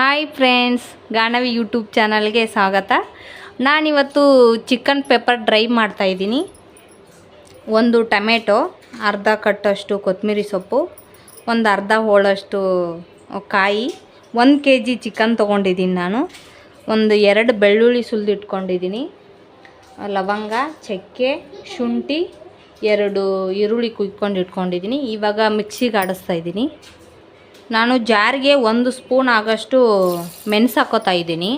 Hi friends ಗಾಣವಿ YouTube ಚಾನಲ್ಗೆ ಸ್ವಾಗತ. ನಾನಿವತ್ತು ಚಿಕನ್ ಪೆಪ್ಪರ್ ಡ್ರೈ ಮಾಡ್ತಾಯಿದ್ದೀನಿ ಒಂದು ಟೊಮೆಟೊ, ಅರ್ಧ ಕಟ್ಟಷ್ಟು ಕೊತ್ತಂಬರಿ ಸೊಪ್ಪು, ಒಂದು ಅರ್ಧ ಹೋಳಷ್ಟು ಕಾಯಿ, ಒಂದು ಕೆ ಜಿ ಚಿಕನ್ ತೊಗೊಂಡಿದ್ದೀನಿ ನಾನು. ಒಂದು ಎರಡು ಬೆಳ್ಳುಳ್ಳಿ ಸುಲಿದಿಟ್ಕೊಂಡಿದ್ದೀನಿ ಲವಂಗ, ಚಕ್ಕೆ, ಶುಂಠಿ, ಎರಡು ಈರುಳ್ಳಿ ಕುಯ್ಕೊಂಡು ಇಟ್ಕೊಂಡಿದ್ದೀನಿ. ಇವಾಗ ಮಿಕ್ಸಿಗೆ ಆಡಿಸ್ತಾ ಇದ್ದೀನಿ. ನಾನು ಜಾರಿಗೆ ಒಂದು ಸ್ಪೂನ್ ಆಗಷ್ಟು ಮೆಣಸು ಹಾಕೋತಾ ಇದ್ದೀನಿ.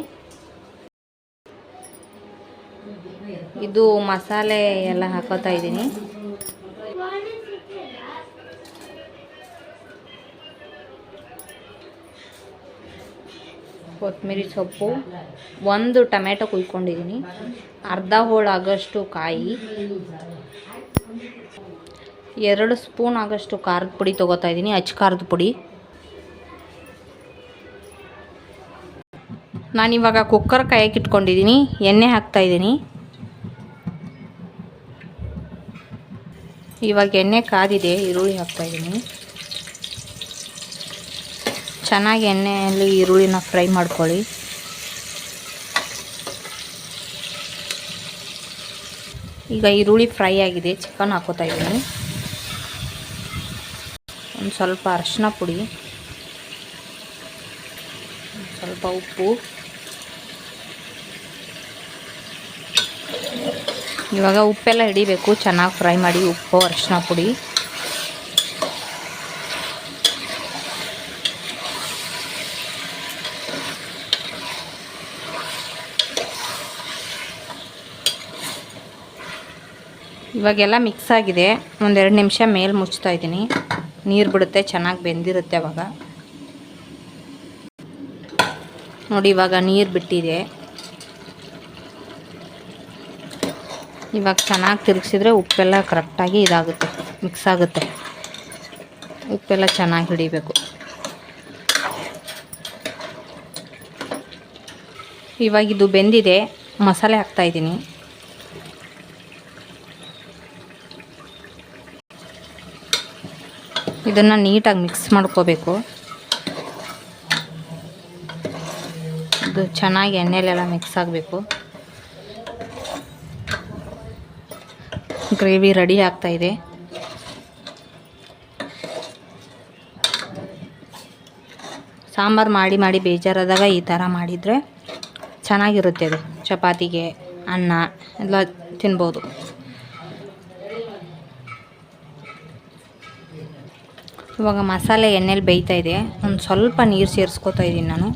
ಇದು ಮಸಾಲೆ ಎಲ್ಲ ಹಾಕೋತಾ ಇದ್ದೀನಿ. ಕೊತ್ತಂಬರಿ ಸೊಪ್ಪು, ಒಂದು ಟೊಮೆಟೊ ಕುಯ್ಕೊಂಡಿದ್ದೀನಿ. ಅರ್ಧ ಹೋಳು ಆಗೋಷ್ಟು ಕಾಯಿ, ಎರಡು ಸ್ಪೂನ್ ಆಗೋಷ್ಟು ಖಾರದ ಪುಡಿ ತೊಗೋತಾ ಇದ್ದೀನಿ, ಅಚ್ಚ ಖಾರದ ಪುಡಿ. ನಾನಿವಾಗ ಕುಕ್ಕರ್ ಕಾಯಕ್ಕೆ ಇಟ್ಕೊಂಡಿದ್ದೀನಿ ಎಣ್ಣೆ ಹಾಕ್ತಾಯಿದ್ದೀನಿ ಇವಾಗ ಎಣ್ಣೆ ಕಾದಿದೆ, ಈರುಳ್ಳಿ ಹಾಕ್ತಾಯಿದ್ದೀನಿ ಚೆನ್ನಾಗಿ ಎಣ್ಣೆಯಲ್ಲಿ ಈರುಳ್ಳಿನ ಫ್ರೈ ಮಾಡ್ಕೊಳ್ಳಿ. ಈಗ ಈರುಳ್ಳಿ ಫ್ರೈ ಆಗಿದೆ ಚಿಕನ್ ಹಾಕೋತಾ ಇದ್ದೀನಿ ಒಂದು ಸ್ವಲ್ಪ ಅರಶಿನ ಪುಡಿ ಸ್ವಲ್ಪ ಉಪ್ಪು. ಇವಾಗ ಉಪ್ಪೆಲ್ಲ ಹಿಡಿಬೇಕು, ಚೆನ್ನಾಗಿ ಫ್ರೈ ಮಾಡಿ ಉಪ್ಪು ಅರಿಶಿನ ಪುಡಿ. ಇವಾಗೆಲ್ಲ ಮಿಕ್ಸ್ ಆಗಿದೆ. ಒಂದೆರಡು ನಿಮಿಷ ಮೇಲೆ ಮುಚ್ತಾ ಇದ್ದೀನಿ. ನೀರು ಬಿಡುತ್ತೆ, ಚೆನ್ನಾಗಿ ಬೆಂದಿರುತ್ತೆ ಅವಾಗ. ನೋಡಿ, ಇವಾಗ ನೀರು ಬಿಟ್ಟಿದೆ. ಇವಾಗ ಚೆನ್ನಾಗಿ ತಿರುಗಿಸಿದ್ರೆ ಉಪ್ಪೆಲ್ಲ ಕರೆಕ್ಟಾಗಿ ಇದಾಗುತ್ತೆ, ಮಿಕ್ಸ್ ಆಗುತ್ತೆ. ಉಪ್ಪೆಲ್ಲ ಚೆನ್ನಾಗಿ ಹಿಡಿಬೇಕು. ಇವಾಗ ಇದು ಬೆಂದಿದೆ, ಮಸಾಲೆ ಹಾಕ್ತಾಯಿದ್ದೀನಿ ಇದನ್ನು ನೀಟಾಗಿ ಮಿಕ್ಸ್ ಮಾಡ್ಕೋಬೇಕು. ಇದು ಚೆನ್ನಾಗಿ ಎಣ್ಣೆಲೆಲ್ಲ ಮಿಕ್ಸ್ ಆಗಬೇಕು. ಗ್ರೇವಿ ರೆಡಿ ಆಗ್ತಾ ಇದೆ. ಸಾಂಬಾರು ಮಾಡಿ ಮಾಡಿ ಬೇಜಾರಾದಾಗ ಈ ಥರ ಮಾಡಿದರೆ ಚೆನ್ನಾಗಿರುತ್ತೆ ಅದು. ಚಪಾತಿಗೆ, ಅನ್ನ ಎಲ್ಲ ತಿನ್ಬೋದು. ಇವಾಗ ಮಸಾಲೆ ಎಣ್ಣೆಲಿ ಬೇಯ್ತಾ ಇದೆ. ಒಂದು ಸ್ವಲ್ಪ ನೀರು ಸೇರಿಸ್ಕೊತಾ ಇದ್ದೀನಿ ನಾನು.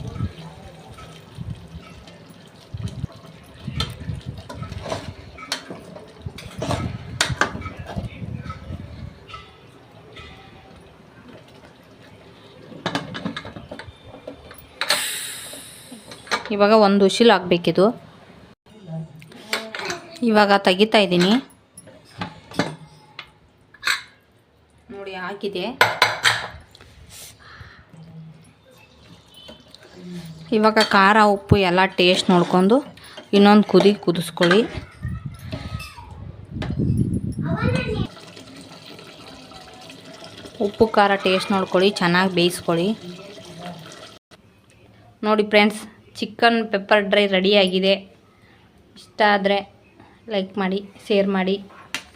ಇವಾಗ ಒಂದು ಉಸಿಲು ಹಾಕ್ಬೇಕಿದು. ಇವಾಗ ತೆಗಿತಾ ಇದ್ದೀನಿ. ನೋಡಿ, ಹಾಕಿದೆ. ಇವಾಗ ಖಾರ, ಉಪ್ಪು ಎಲ್ಲ ಟೇಸ್ಟ್ ನೋಡ್ಕೊಂಡು ಇನ್ನೊಂದು ಕುದಿ ಕುದಿಸ್ಕೊಳ್ಳಿ. ಉಪ್ಪು, ಖಾರ ಟೇಸ್ಟ್ ನೋಡ್ಕೊಳ್ಳಿ, ಚೆನ್ನಾಗಿ ಬೇಯಿಸ್ಕೊಳ್ಳಿ. ನೋಡಿ, ಫ್ರೆಂಡ್ಸ್ ಚಿಕನ್ ಪೆಪ್ಪರ್ ಡ್ರೈ ರೆಡಿಯಾಗಿದೆ ಇಷ್ಟ ಆದರೆ ಲೈಕ್ ಮಾಡಿ ಶೇರ್ ಮಾಡಿ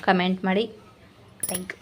ಕಮೆಂಟ್ ಮಾಡಿ. Thank you